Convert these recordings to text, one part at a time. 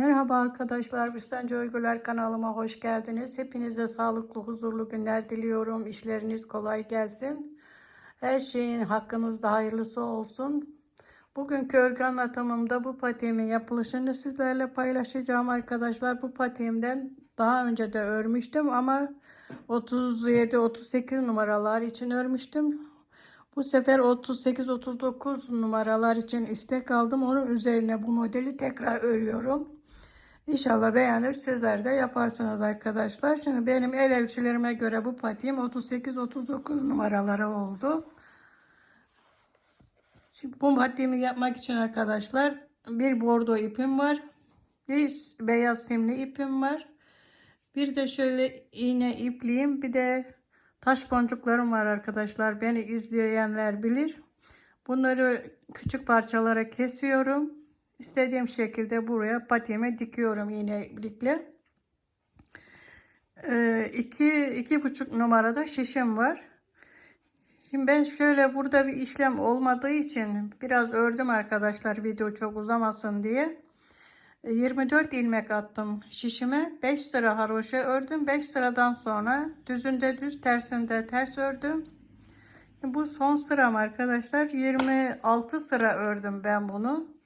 Merhaba arkadaşlar, Büsence Uygüler kanalıma hoş geldiniz. Hepinize sağlıklı, huzurlu günler diliyorum. İşleriniz kolay gelsin. Her şeyin hakkınızda hayırlısı olsun. Bugünkü örgü anlatımımda bu patiğimin yapılışını sizlerle paylaşacağım arkadaşlar. Bu patiğimden daha önce de örmüştüm ama 37-38 numaralar için örmüştüm. Bu sefer 38-39 numaralar için istek aldım. Onun üzerine bu modeli tekrar örüyorum. İnşallah beğenir. Sizler de yaparsınız arkadaşlar. Şimdi benim el ölçülerime göre bu patiğim 38-39 numaraları oldu. Şimdi bu patiğimi yapmak için arkadaşlar bir bordo ipim var. Bir beyaz simli ipim var. Bir de şöyle iğne ipliğim. Bir de taş boncuklarım var arkadaşlar. Beni izleyenler bilir. Bunları küçük parçalara kesiyorum. İstediğim şekilde buraya patiğime dikiyorum iğne iplikle. Ee, iki, iki buçuk numarada şişim var. Şimdi ben şöyle burada bir işlem olmadığı için biraz ördüm arkadaşlar video çok uzamasın diye. 24 ilmek attım şişime. 5 sıra haroşa ördüm. 5 sıradan sonra düzünde düz tersinde ters ördüm. Bu son sıram arkadaşlar. 26 sıra ördüm ben bunu.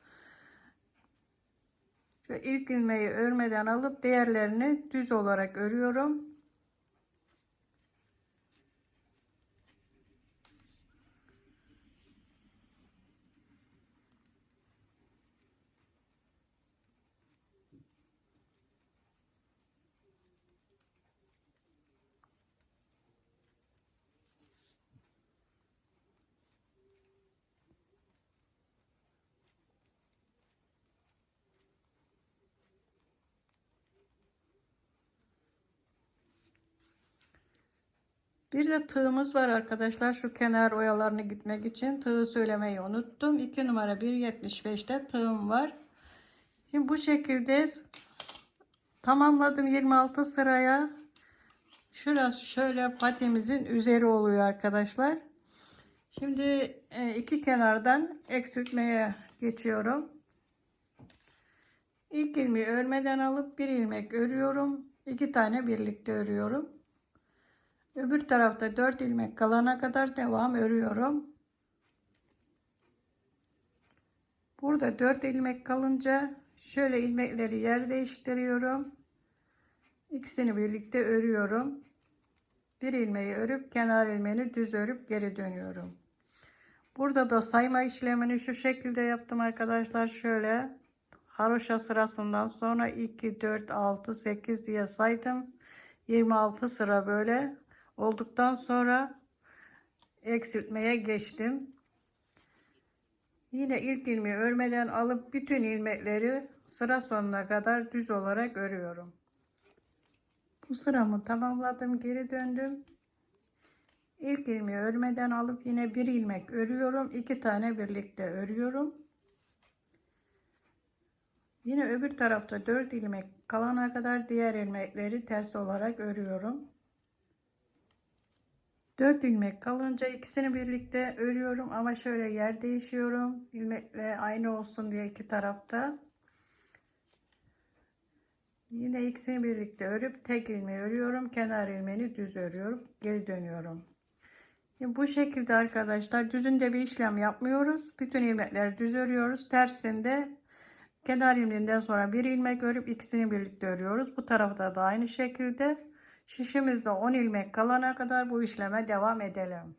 Şöyle ilk ilmeği örmeden alıp diğerlerini düz olarak örüyorum. Bir de tığımız var arkadaşlar. Şu kenar oyalarını gitmek için tığı söylemeyi unuttum. 2 numara 1.75'te tığım var. Şimdi bu şekilde tamamladım 26 sıraya. Şurası şöyle patimizin üzeri oluyor arkadaşlar. Şimdi e, iki kenardan eksiltmeye geçiyorum. İlk ilmeği örmeden alıp bir ilmek örüyorum. İki tane birlikte örüyorum. Öbür tarafta 4 ilmek kalana kadar devam örüyorum. Burada 4 ilmek kalınca şöyle ilmekleri yer değiştiriyorum. İkisini birlikte örüyorum. Bir ilmeği örüp kenar ilmeğini düz örüp geri dönüyorum. Burada da sayma işlemini şu şekilde yaptım arkadaşlar. Şöyle haroşa sırasından sonra 2, 4, 6, 8 diye saydım. 26 sıra böyle olduktan sonra eksiltmeye geçtim. Yine ilk ilmeği örmeden alıp bütün ilmekleri sıra sonuna kadar düz olarak örüyorum. Bu sıramı tamamladım. Geri döndüm. İlk ilmeği örmeden alıp yine bir ilmek örüyorum. iki tane birlikte örüyorum. Yine öbür tarafta 4 ilmek kalana kadar diğer ilmekleri ters olarak örüyorum. 4 ilmek kalınca ikisini birlikte örüyorum ama şöyle yer değişiyorum. İlmekle aynı olsun diye iki tarafta. Yine ikisini birlikte örüp tek ilmeği örüyorum. Kenar ilmeğini düz örüyorum. Geri dönüyorum. Şimdi bu şekilde arkadaşlar düzünde bir işlem yapmıyoruz. Bütün ilmekleri düz örüyoruz. Tersinde kenar ilmeğinden sonra bir ilmek örüp ikisini birlikte örüyoruz. Bu tarafta da aynı şekilde şişimizde 10 ilmek kalana kadar bu işleme devam edelim.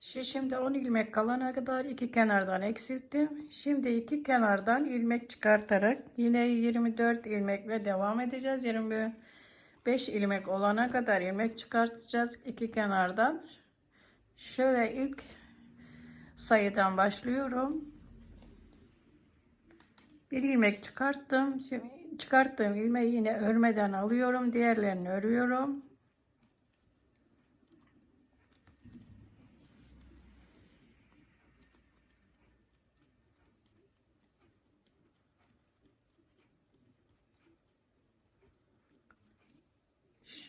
Şişimde 10 ilmek kalana kadar iki kenardan eksilttim. Şimdi iki kenardan ilmek çıkartarak yine 24 ilmekle devam edeceğiz. 25 ilmek olana kadar ilmek çıkartacağız iki kenardan. Şöyle ilk sayıdan başlıyorum. Bir ilmek çıkarttım. Şimdi çıkarttığım ilmeği yine örmeden alıyorum. Diğerlerini örüyorum.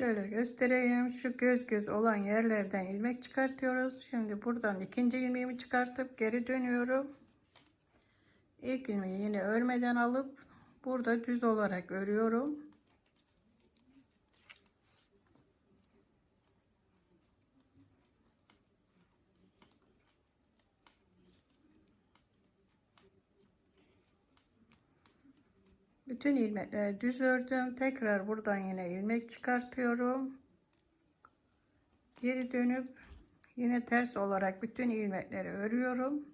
Şöyle göstereyim. Şu göz göz olan yerlerden ilmek çıkartıyoruz. Şimdi buradan ikinci ilmeğimi çıkartıp geri dönüyorum. ilk ilmeği yine örmeden alıp burada düz olarak örüyorum. Bütün ilmekleri düz ördüm. Tekrar buradan yine ilmek çıkartıyorum. Geri dönüp yine ters olarak bütün ilmekleri örüyorum.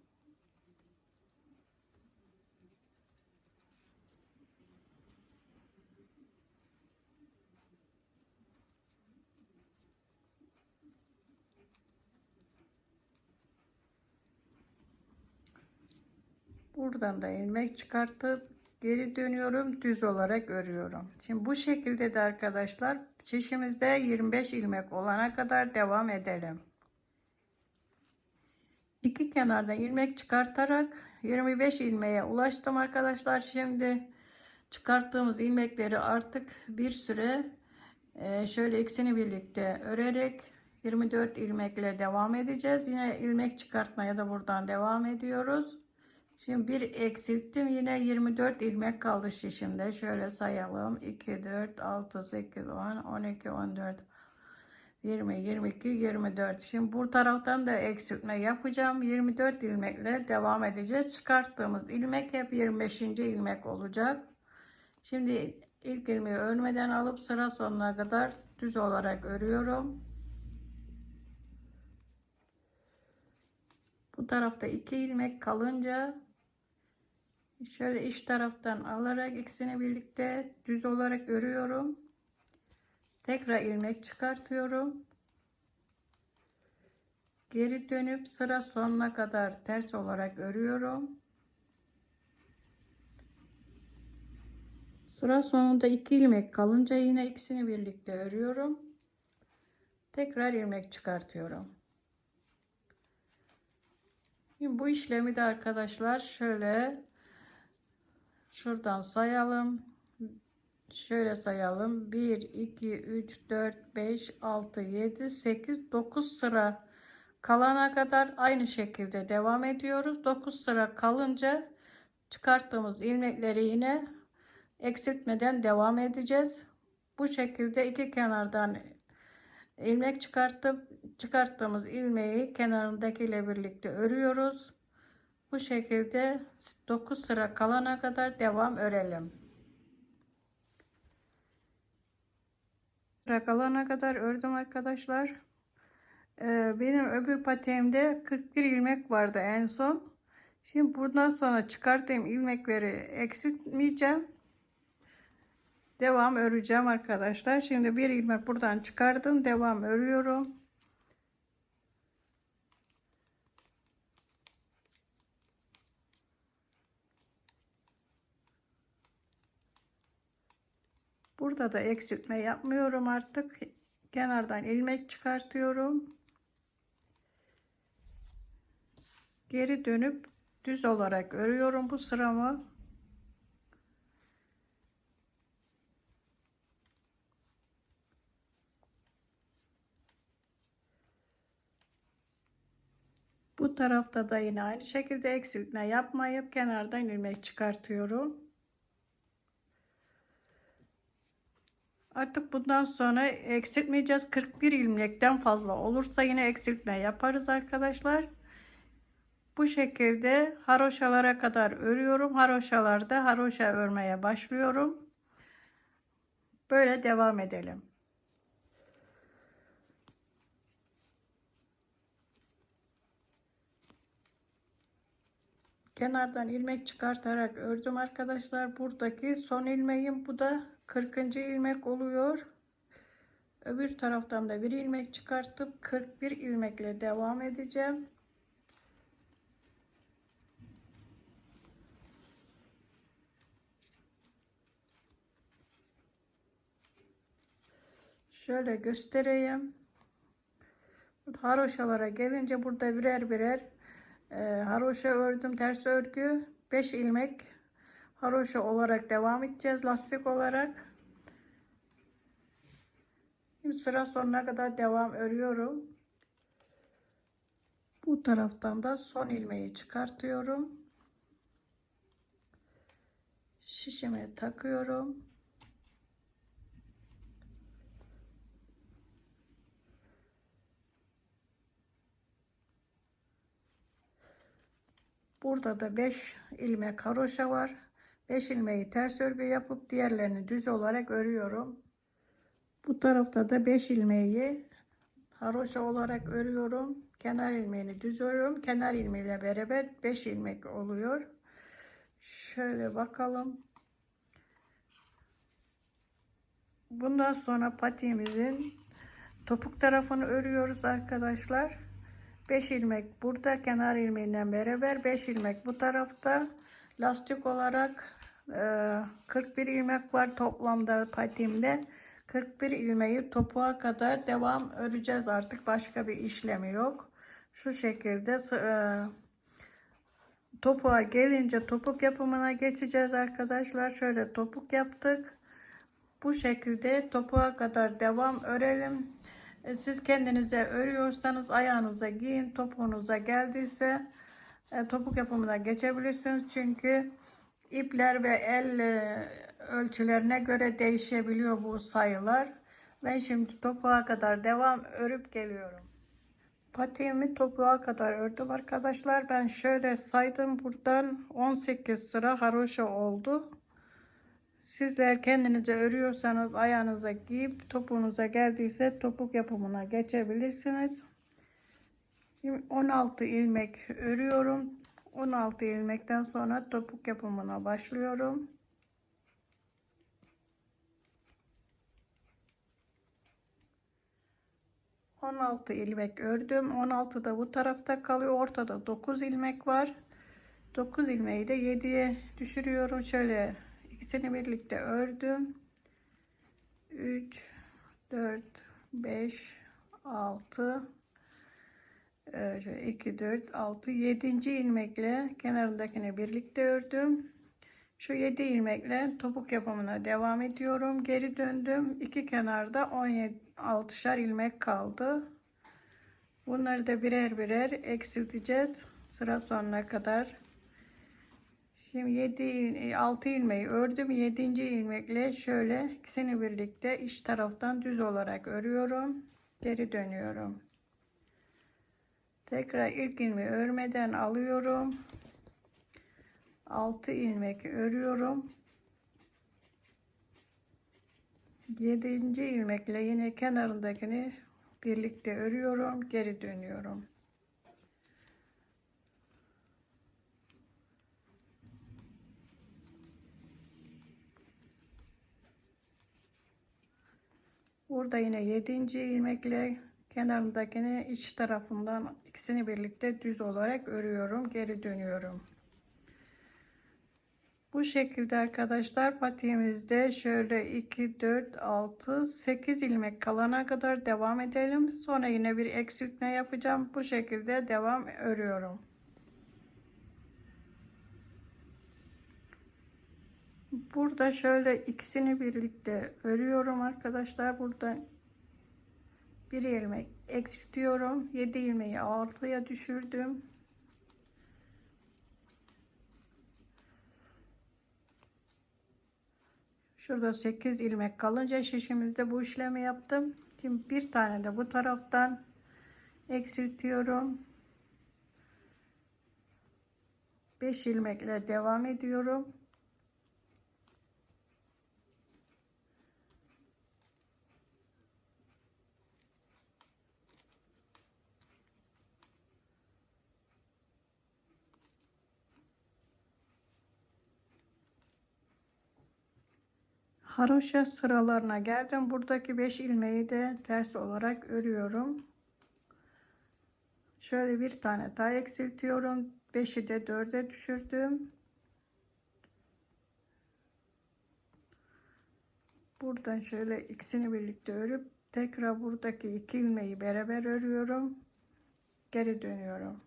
Buradan da ilmek çıkartıp geri dönüyorum düz olarak örüyorum. Şimdi bu şekilde de arkadaşlar çişimizde 25 ilmek olana kadar devam edelim. İki kenardan ilmek çıkartarak 25 ilmeğe ulaştım arkadaşlar. Şimdi çıkarttığımız ilmekleri artık bir süre e, şöyle ikisini birlikte örerek 24 ilmekle devam edeceğiz. Yine ilmek çıkartmaya da buradan devam ediyoruz. Şimdi bir eksilttim. Yine 24 ilmek kaldı şişimde. Şöyle sayalım. 2, 4, 6, 8, 10, 12, 14, 20, 22, 24. Şimdi bu taraftan da eksiltme yapacağım. 24 ilmekle devam edeceğiz. Çıkarttığımız ilmek hep 25. ilmek olacak. Şimdi ilk ilmeği örmeden alıp sıra sonuna kadar düz olarak örüyorum. Bu tarafta 2 ilmek kalınca şöyle iç taraftan alarak ikisini birlikte düz olarak örüyorum. Tekrar ilmek çıkartıyorum. Geri dönüp sıra sonuna kadar ters olarak örüyorum. Sıra sonunda iki ilmek kalınca yine ikisini birlikte örüyorum. Tekrar ilmek çıkartıyorum. Şimdi bu işlemi de arkadaşlar şöyle şuradan sayalım. Şöyle sayalım. 1, 2, 3, 4, 5, 6, 7, 8, 9 sıra kalana kadar aynı şekilde devam ediyoruz. 9 sıra kalınca çıkarttığımız ilmekleri yine eksiltmeden devam edeceğiz. Bu şekilde iki kenardan ilmek çıkartıp çıkarttığımız ilmeği kenarındakiyle birlikte örüyoruz. Bu şekilde 9 sıra kalana kadar devam örelim. Sıra kalana kadar ördüm arkadaşlar. Ee, benim öbür patiğimde 41 ilmek vardı en son. Şimdi buradan sonra çıkarttığım ilmekleri eksiltmeyeceğim. Devam öreceğim arkadaşlar. Şimdi bir ilmek buradan çıkardım. Devam örüyorum. Burada da eksiltme yapmıyorum artık. Kenardan ilmek çıkartıyorum. Geri dönüp düz olarak örüyorum bu sıramı. Bu tarafta da yine aynı şekilde eksiltme yapmayıp kenardan ilmek çıkartıyorum. Artık bundan sonra eksiltmeyeceğiz. 41 ilmekten fazla olursa yine eksiltme yaparız arkadaşlar. Bu şekilde haroşalara kadar örüyorum. Haroşalarda haroşa örmeye başlıyorum. Böyle devam edelim. Kenardan ilmek çıkartarak ördüm arkadaşlar. Buradaki son ilmeğim bu da 40. ilmek oluyor. Öbür taraftan da bir ilmek çıkartıp 41 ilmekle devam edeceğim. Şöyle göstereyim. Haroşalara gelince burada birer birer e, haroşa ördüm ters örgü 5 ilmek haroşa olarak devam edeceğiz lastik olarak Şimdi sıra sonuna kadar devam örüyorum bu taraftan da son ilmeği çıkartıyorum şişime takıyorum. Burada da 5 ilmek haroşa var. 5 ilmeği ters örgü yapıp diğerlerini düz olarak örüyorum. Bu tarafta da 5 ilmeği haroşa olarak örüyorum. Kenar ilmeğini düz örüyorum. Kenar ilmeğiyle beraber 5 ilmek oluyor. Şöyle bakalım. Bundan sonra patiğimizin topuk tarafını örüyoruz arkadaşlar. 5 ilmek burada kenar ilmeğinden beraber 5 ilmek bu tarafta lastik olarak e, 41 ilmek var toplamda patiğimde. 41 ilmeği topuğa kadar devam öreceğiz. Artık başka bir işlemi yok. Şu şekilde e, topuğa gelince topuk yapımına geçeceğiz arkadaşlar. Şöyle topuk yaptık. Bu şekilde topuğa kadar devam örelim. E, siz kendinize örüyorsanız ayağınıza giyin. Topuğunuza geldiyse e, topuk yapımına geçebilirsiniz. Çünkü ipler ve el e, ölçülerine göre değişebiliyor bu sayılar. Ben şimdi topuğa kadar devam örüp geliyorum. Patiğimi topuğa kadar ördüm arkadaşlar. Ben şöyle saydım buradan. 18 sıra haroşa oldu. Sizler kendinize örüyorsanız ayağınıza giyip topuğunuza geldiyse topuk yapımına geçebilirsiniz. Şimdi 16 ilmek örüyorum. 16 ilmekten sonra topuk yapımına başlıyorum. On altı ilmek ördüm. 16 da bu tarafta kalıyor. Ortada 9 ilmek var. 9 ilmeği de 7'ye düşürüyorum. Şöyle ikisini birlikte ördüm 3 4 5 6 2 4 6 7. ilmekle kenarındakini birlikte ördüm şu 7 ilmekle topuk yapımına devam ediyorum geri döndüm iki kenarda 17 6'şar ilmek kaldı bunları da birer birer eksilteceğiz sıra sonuna kadar Şimdi 7 6 ilmeği ördüm. 7. ilmekle şöyle ikisini birlikte iç taraftan düz olarak örüyorum. Geri dönüyorum. Tekrar ilk ilmeği örmeden alıyorum. 6 ilmek örüyorum. 7. ilmekle yine kenarındakini birlikte örüyorum. Geri dönüyorum. Burada yine 7. ilmekle kenarındakini iç tarafından ikisini birlikte düz olarak örüyorum. Geri dönüyorum. Bu şekilde arkadaşlar patiğimizde şöyle 2, 4, 6, 8 ilmek kalana kadar devam edelim. Sonra yine bir eksiltme yapacağım. Bu şekilde devam örüyorum. Burada şöyle ikisini birlikte örüyorum arkadaşlar. Burada bir ilmek eksiltiyorum. 7 ilmeği altıya düşürdüm. Şurada 8 ilmek kalınca şişimizde bu işlemi yaptım. Şimdi bir tane de bu taraftan eksiltiyorum. 5 ilmekle devam ediyorum. Haroşa sıralarına geldim. Buradaki 5 ilmeği de ters olarak örüyorum. Şöyle bir tane daha eksiltiyorum. 5'i de 4'e düşürdüm. Buradan şöyle ikisini birlikte örüp tekrar buradaki iki ilmeği beraber örüyorum. Geri dönüyorum.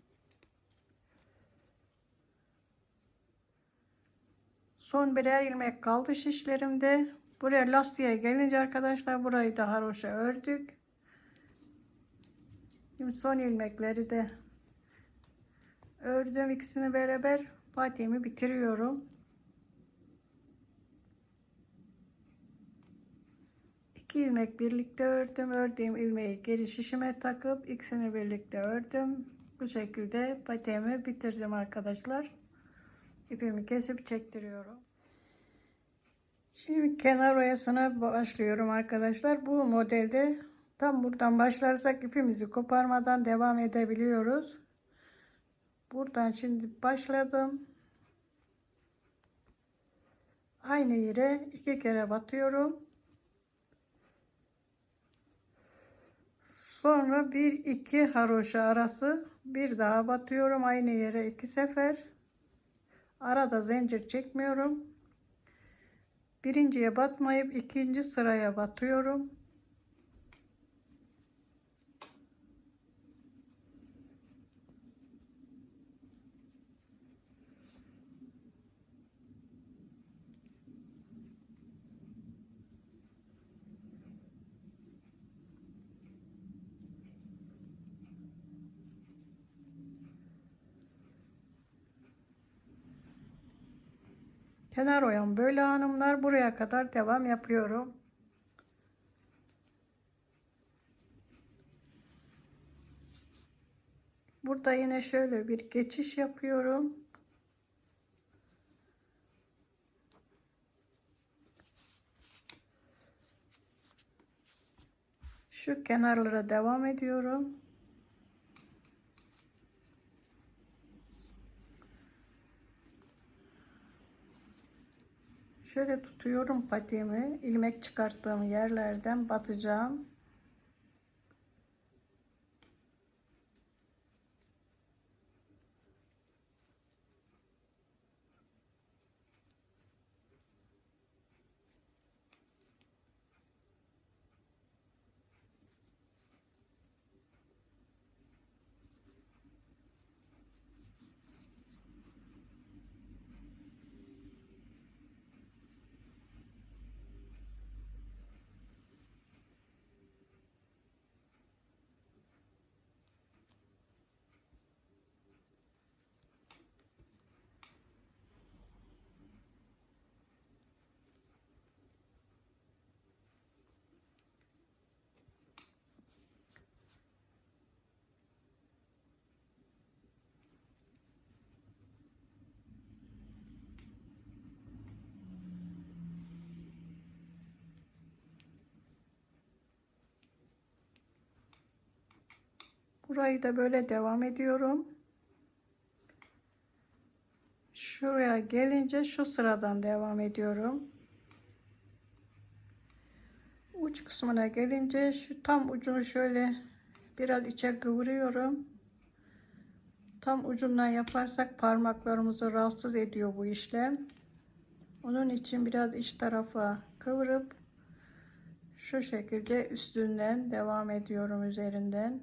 Son birer ilmek kaldı şişlerimde. Buraya lastiğe gelince arkadaşlar burayı da haroşa ördük. Şimdi son ilmekleri de ördüm ikisini beraber patiğimi bitiriyorum. İki ilmek birlikte ördüm. Ördüğüm ilmeği geri şişime takıp ikisini birlikte ördüm. Bu şekilde patiğimi bitirdim arkadaşlar. İpimi kesip çektiriyorum. Şimdi kenar oyasına başlıyorum arkadaşlar. Bu modelde tam buradan başlarsak ipimizi koparmadan devam edebiliyoruz. Buradan şimdi başladım. Aynı yere iki kere batıyorum. Sonra bir iki haroşa arası bir daha batıyorum aynı yere iki sefer. Arada zincir çekmiyorum. Birinciye batmayıp ikinci sıraya batıyorum. Kenar oyam böyle hanımlar buraya kadar devam yapıyorum. Burada yine şöyle bir geçiş yapıyorum. Şu kenarlara devam ediyorum. Şöyle tutuyorum patiğimi. ilmek çıkarttığım yerlerden batacağım. Burayı da böyle devam ediyorum. Şuraya gelince şu sıradan devam ediyorum. Uç kısmına gelince şu tam ucunu şöyle biraz içe kıvırıyorum. Tam ucundan yaparsak parmaklarımızı rahatsız ediyor bu işlem. Onun için biraz iç tarafa kıvırıp şu şekilde üstünden devam ediyorum üzerinden.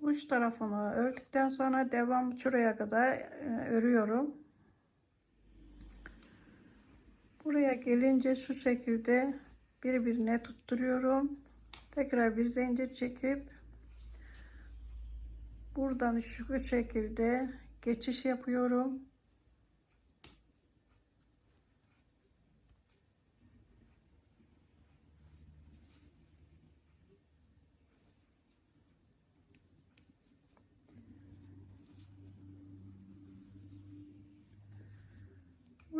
Uç tarafını ördükten sonra devam şuraya kadar e, örüyorum. Buraya gelince şu şekilde birbirine tutturuyorum. Tekrar bir zincir çekip buradan şu şekilde geçiş yapıyorum.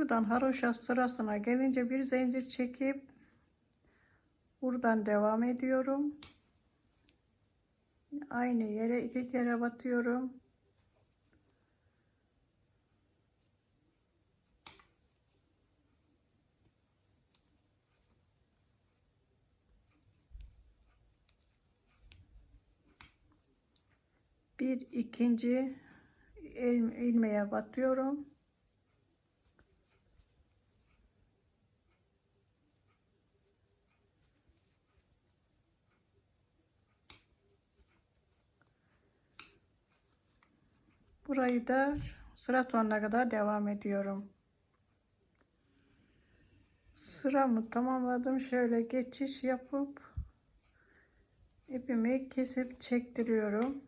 Buradan haroşa sırasına gelince bir zincir çekip buradan devam ediyorum. Aynı yere iki kere batıyorum. Bir ikinci il- ilmeğe batıyorum. Burayı da sıra sonuna kadar devam ediyorum. Sıramı tamamladım. Şöyle geçiş yapıp ipimi kesip çektiriyorum.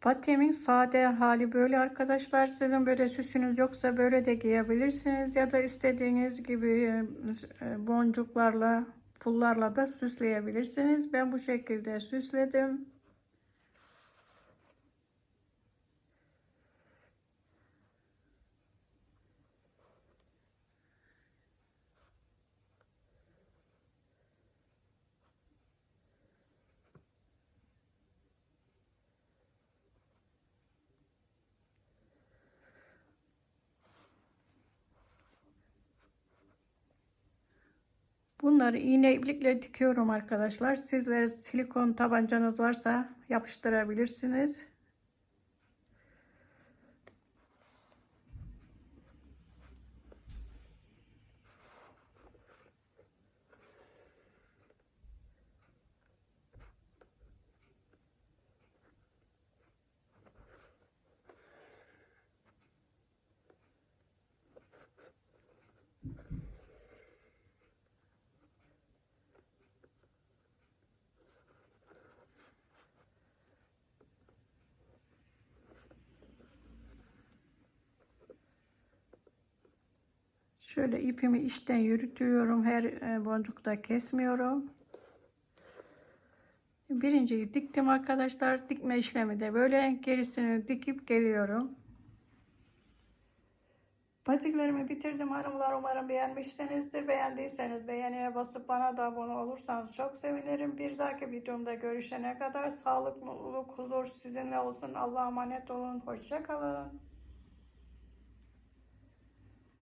Patiğimin sade hali böyle arkadaşlar. Sizin böyle süsünüz yoksa böyle de giyebilirsiniz. Ya da istediğiniz gibi e, boncuklarla, pullarla da süsleyebilirsiniz. Ben bu şekilde süsledim. Bunları iğne iplikle dikiyorum arkadaşlar. Sizler silikon tabancanız varsa yapıştırabilirsiniz. Şöyle ipimi içten yürütüyorum. Her e, boncukta kesmiyorum. Birinciyi diktim arkadaşlar. Dikme işlemi de böyle gerisini dikip geliyorum. Patiklerimi bitirdim hanımlar. Umarım beğenmişsinizdir. Beğendiyseniz beğeniye basıp bana da abone olursanız çok sevinirim. Bir dahaki videomda görüşene kadar sağlık, mutluluk, huzur sizinle olsun. Allah'a emanet olun. Hoşça kalın.